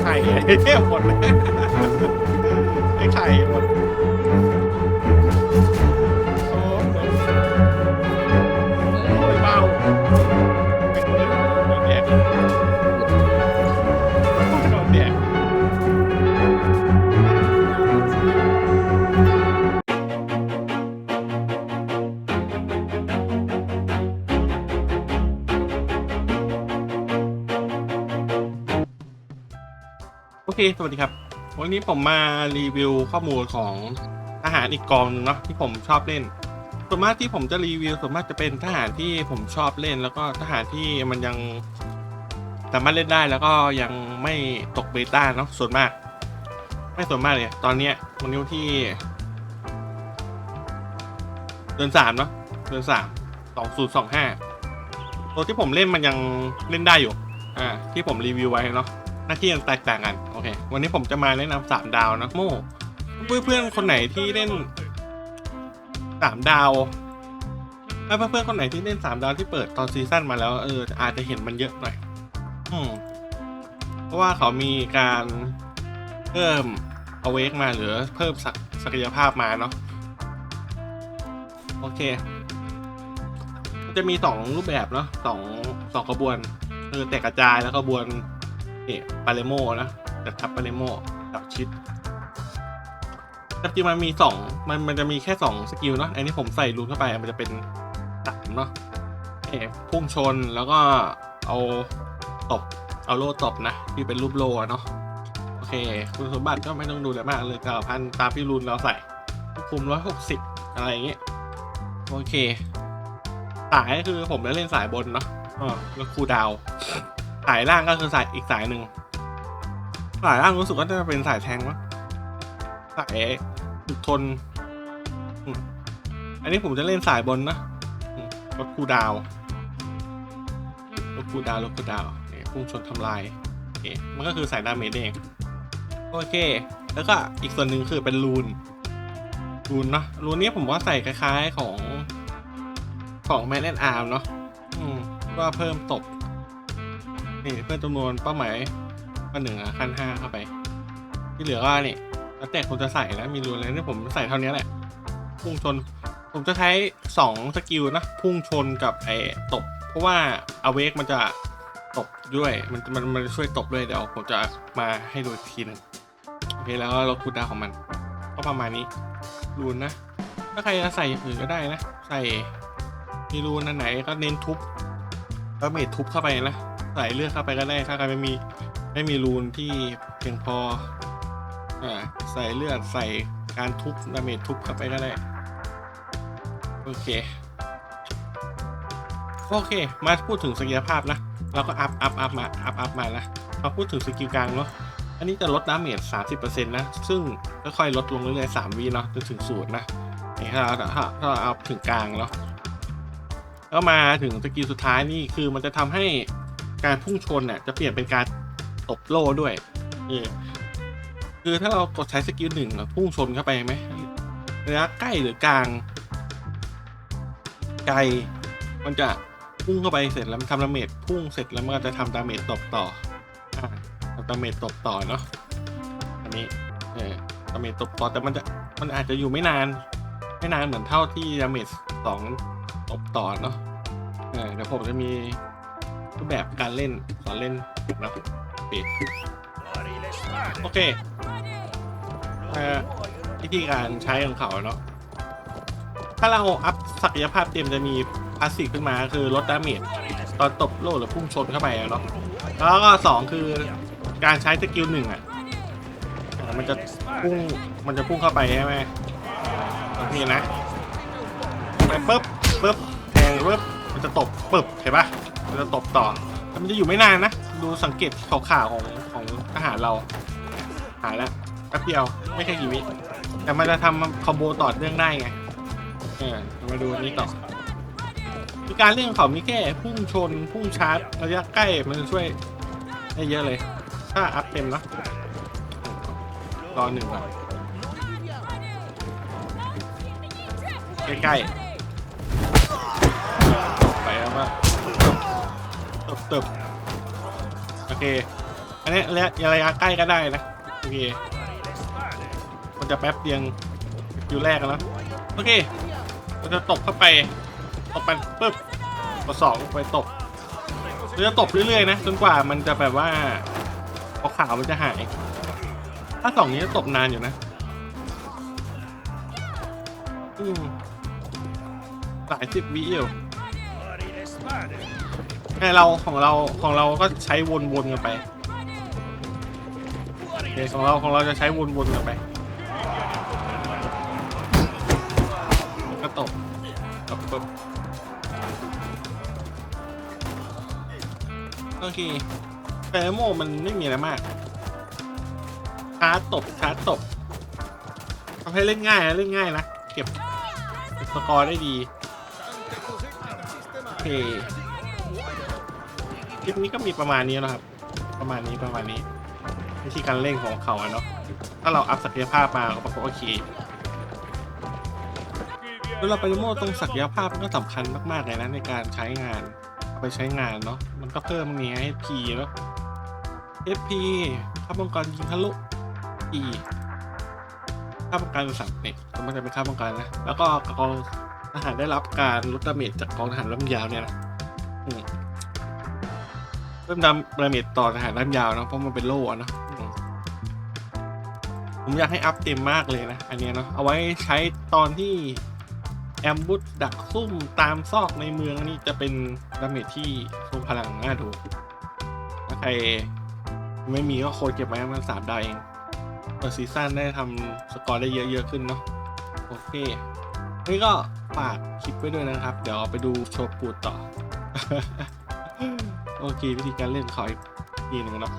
ไข่ไอ้เทพหมดเลยไอ้ไข่หมด เคสวัสดีครับ วันนี้ผมมารีวิวข้อมูลของทหารอีกกองหนึงเนาะที่ผมชอบเล่น ส่วนมากที่ผมจะรีวิวส่วนมากจะเป็นทหารที่ผมชอบเล่น แล้วก็ทหารที่มันยังสามารถเล่นได้แล้วก็ยังไม่ตกเบต้าเนาะส่วนมาก ไม่ส่วนมากเลย ตอนเนี้ยวันนี้วันที่ เดือนสามเนาะเดือนสามสองศูนย์สองห้าตัวที่ผมเล่นมันยังเล่นได้อยู่ อ่า ที่ผมรีวิวไว้เนาะ น้าที่ยังแตกต่างกันโอเค วันนี้ผมจะมาแนะนำสามดาวนะโม่เพื่อนเพื่อนๆคนไหนที่เล่นสามดาวถ้าเพื่อนเพื่อนๆคนไหนที่เล่นสามดาวที่เปิดตอนซีซั่นมาแล้วเอออาจจะเห็นมันเยอะหน่อย อืมเพราะว่าเขามีการเพิ่มเอาเวกมาหรือเพิ่มศักยภาพมาเนาะโอเค จะมีสองรูปแบบเนาะสองสองขบวนคือแตกกระจายแล้วขบวน นี่ปาเลโมนะจัดทับปาเลโมกับชิดจริงมันมีสองมันมันจะมีแค่สองสกิลเนาะอันนี้ผมใส่รูนเข้าไปมันจะเป็นสามเนาะเอ่พุ่งชนแล้วก็เอาตบเอาโล่ตบนะ ที่เป็นรูปโลเนาะโอเค คุณสมบัติก็ไม่ต้องดูเลยมากเลยเก้าพันตามที่รูนเราใส่คุมร้อยหกสิบอะไรอย่างเงี้ยโอเค สายคือผมจะเล่นสายบนเนาะอ๋อแล้วคูดาวายล่างก็คือสายอีกสายหนึ่งสายล่างรู้สึกว่าจะเป็นสายแทงวะสายฝึกทน อันนี้ผมจะเล่นสายบนนะรถคูดาวรถคูดาวรถคูดาวเนี่ยพุ่งชนทำลายโอเคมันก็คือสายดาเมจเองโอเค แล้วก็อีกส่วนหนึ่งคือเป็นรูน รูนเนาะรูนนี้ผมว่าใส่คล้ายๆของของแมนแอนอาร์มเนาะอืมก็เพิ่มตบ นี่เพิ่มจำนวนเป้าหมายมาหนึ่งอะขั้นห้าเข้าไป ที่เหลือก็นี่แล้วแต่ผมจะใส่แล้วมีรูนอะไรนี่ผมใส่เท่านี้แหละ พุ่งชน ผมจะใช้สองสกิลนะ พุ่งชนกับไอ้ตบ เพราะว่าอเวกมันจะตบด้วย มันมันมันช่วยตบด้วยเดี๋ยวผมจะมาให้ดูทีหนึงโอเคแล้วก็ลดคูลดาวของมัน ก็ประมาณนี้ รูนนะ ถ้าใครจะใส่อื่นก็ได้นะ ใส่มีรูนอันไหนก็เน้นทุบแล้วเมททุบเข้าไปนะ ใส่เลือดเข้าไปก็ได้ถ้าใครไม่มีไม่มีรูนที่เพียงพออ่าใส่เลือดใส่การทุบดาเมจทุบเข้าไปก็ได้ โอเค โอเค มาพูดถึงศักยภาพนะเราก็อัพอัพอัพมาอัพอัพมานะมาพูดถึงสกิลกลางเนาะอันนี้จะลดดาเมจ30%นะ ซึ่งค่อยๆลดลงเรื่อยๆ3วิเนาะจนถึงศูนย์นะถ้าเราถ้าถ้าเราเอาถึงกลางเนาะแล้วมาถึงสกิลสุดท้ายนี่คือมันจะทำให้ การพุ่งชนเนี่ยจะเปลี่ยนเป็นการตบโล่ด้วยคือถ้าเรากดใช้สกิลหนึ่งพุ่งชนเข้าไปไหมระยะใกล้หรือกลาง ไกล มันจะพุ่งเข้าไปเสร็จแล้วมันทำดาเมจพุ่งเสร็จแล้วมันก็จะทำดาเมจตบต่อทำดาเมจตบต่อเนาะอันนี้เออดาเมจตบต่อแต่มันจะมันอาจจะอยู่ไม่นาน ไม่นานเหมือนเท่าที่ดาเมจสองตบต่อเนาะเดี๋ยวผมจะมี รูปแบบการเล่นสอนเล่นนะปิดโอเคเอ่อวิธีการใช้ของเขาเนาะถ้าเราอัพศักยภาพเต็มจะมีพาสซีฟขึ้นมาคือลดดาเมจตอนตบโล่หรือพุ่งชนเข้าไปเนาะแล้วก็สองคือการใช้สกิลหนึ่งอะมันจะพุ่งมันจะพุ่งเข้าไปใช่ไหมนี่นะไปปุ๊บปุ๊บแทงปุ๊บมันจะตบปุ๊บเห็นปะ มันจะตบต่อแต่มันจะอยู่ไม่นานนะ ดูสังเกตข่าวๆของของทหารเรา หายแล้วแป๊บเดียวไม่ใช่กี่วิแต่มันจะทำคอมโบต่อเนื่องได้ไง เออมาดูอันนี้ต่อคือการเล่นของเขามีแค่พุ่งชน พุ่งชาร์จระยะใกล้มันจะช่วยได้เยอะเลย ถ้าอัพเต็มนะรอหนึ่งก่อนใกล้ๆ ตบตบโอเค อันนี้ระยะระยะใกล้ก็ได้นะ โอเค มันจะแป๊บเดียวคิวแรกกันแล้ว โอเคเราจะตบเข้าไปตบไปปึ๊บตัวสองไปตบเราจะตบเรื่อยๆนะจนกว่ามันจะแบบว่าขาวมันจะหาย ถ้าสองนี้จะตบนานอยู่นะอืมหลายสิบวิอยู่ แต่เราของเราของเราก็ใช้วนๆกันไปโอเคของเราของเราจะใช้วนๆกันไปก็ตบตบปุ๊บโอเคแต่โมมันไม่มีอะไรมากชาร์จตบชาร์จตบทำให้เล่นง่ายนะเล่นง่ายนะ เก็บเก็บสกอร์ได้ดีโอเค คลิปนี้ก็มีประมาณนี้นะครับ ประมาณนี้ประมาณนี้ วิธีการเล่นของเขาอะเนาะถ้าเราอัพศักยภาพมาก็ปรากฏโอเคเวลาไปโมตรงศักยภาพก็สำคัญมากๆเลยนะในการใช้งานเอาไปใช้งานเนาะมันก็เพิ่มเนี้ย HP เนาะ HP ค่าป้องกันยิงทะลุ E ค่าป้องกันสัตว์เนี่ยมันจะเป็นค่าป้องกันนะ แล้วก็กองทหารได้รับการลดดาเมจจากกองทหารลำยาวเนี่ยนะอืม พิ่มดาดาเมจต่อทหารลำยาวเนอะเพราะมันเป็นโล่เนอะผมอยากให้อัพเต็มมากเลยนะ อันนี้เนาะเอาไว้ใช้ตอนที่แอมบุสดักซุ่มตามซอกในเมืองนี่จะเป็นดาเมจที่ทรงพลังน่าดูถ้าใครไม่มีก็โคดเก็บไว้มันสามดาวเองเปิดซีซั่นได้ทำสกอร์ได้เยอะๆขึ้นเนาะโอเคนี่ก็ฝากคลิปไว้ด้วยนะครับ เดี๋ยวไปดูโชว์ปูดต่อ โอเควิธีการเล่นขออีกทีหนึ่งเนาะ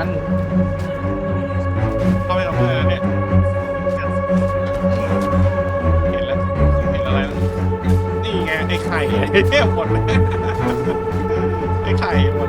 ตามมันเข้าไปทำอะไรเนี่ย เห็นแล้ว เห็นอะไรแล้วนี่ไงไอ้ไข่ไอ้เที่ยหมดเลยไอ้ไข่หมด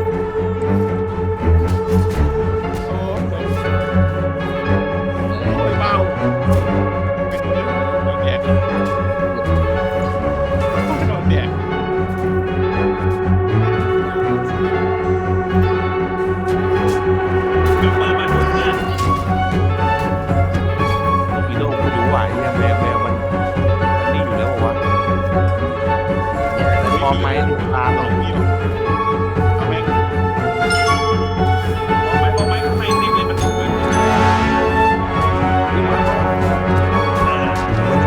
อมไหมลูกตาสองมีหรอเอาไหมพอไหมพอไหมไม่ติดเลยมันติดเลย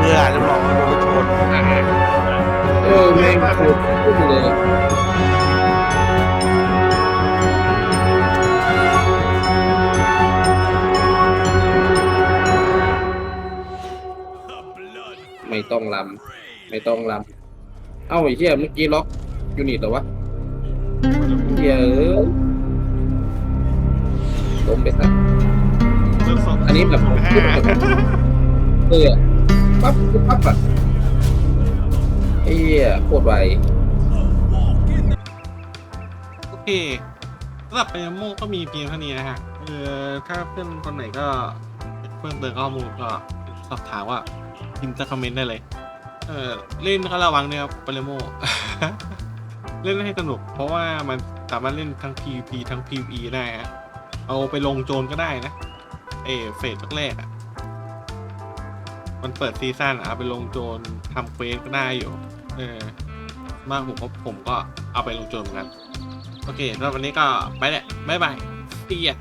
เมื่อจะบอกว่าโดนชนเออแม่งโคตรพูดเลยไม่ต้องลำไม่ต้องลำ เอ้าไอ้เหี้ยเมื่อกี้ล็อกยูนิตเหรอวะเหี้ยเอ้ยล้มไปสักเรื่องสองอันนี้แบบ ห้าเออปั๊บปั๊บอะไอ้เหี้ยโคตรไวโอเคสำหรับไปโมก็มีเพียงเท่านี้นะฮะเออถ้าเพื่อนคนไหนก็เพิ่มเติมข้อมูลก็สอบถามว่าพิมพ์จะคอมเมนต์ได้เลย เออเล่นก็ระวังด้วยครับปาเลโม เล่นให้สนุก เพราะว่ามันสามารถเล่นทั้ง PVP ทั้ง PVE ได้ฮะเอาไปลงโจรก็ได้นะ เอเฟสแรกๆอะ มันเปิดซีซั่นเอาไปลงโจรทำเควสก็ได้อยู่ เออมากผมก็ผมก็เอาไปลงโจรเหมือนกัน โอเคสำหรับวันนี้ก็ไปแหละบ๊ายบายเตีย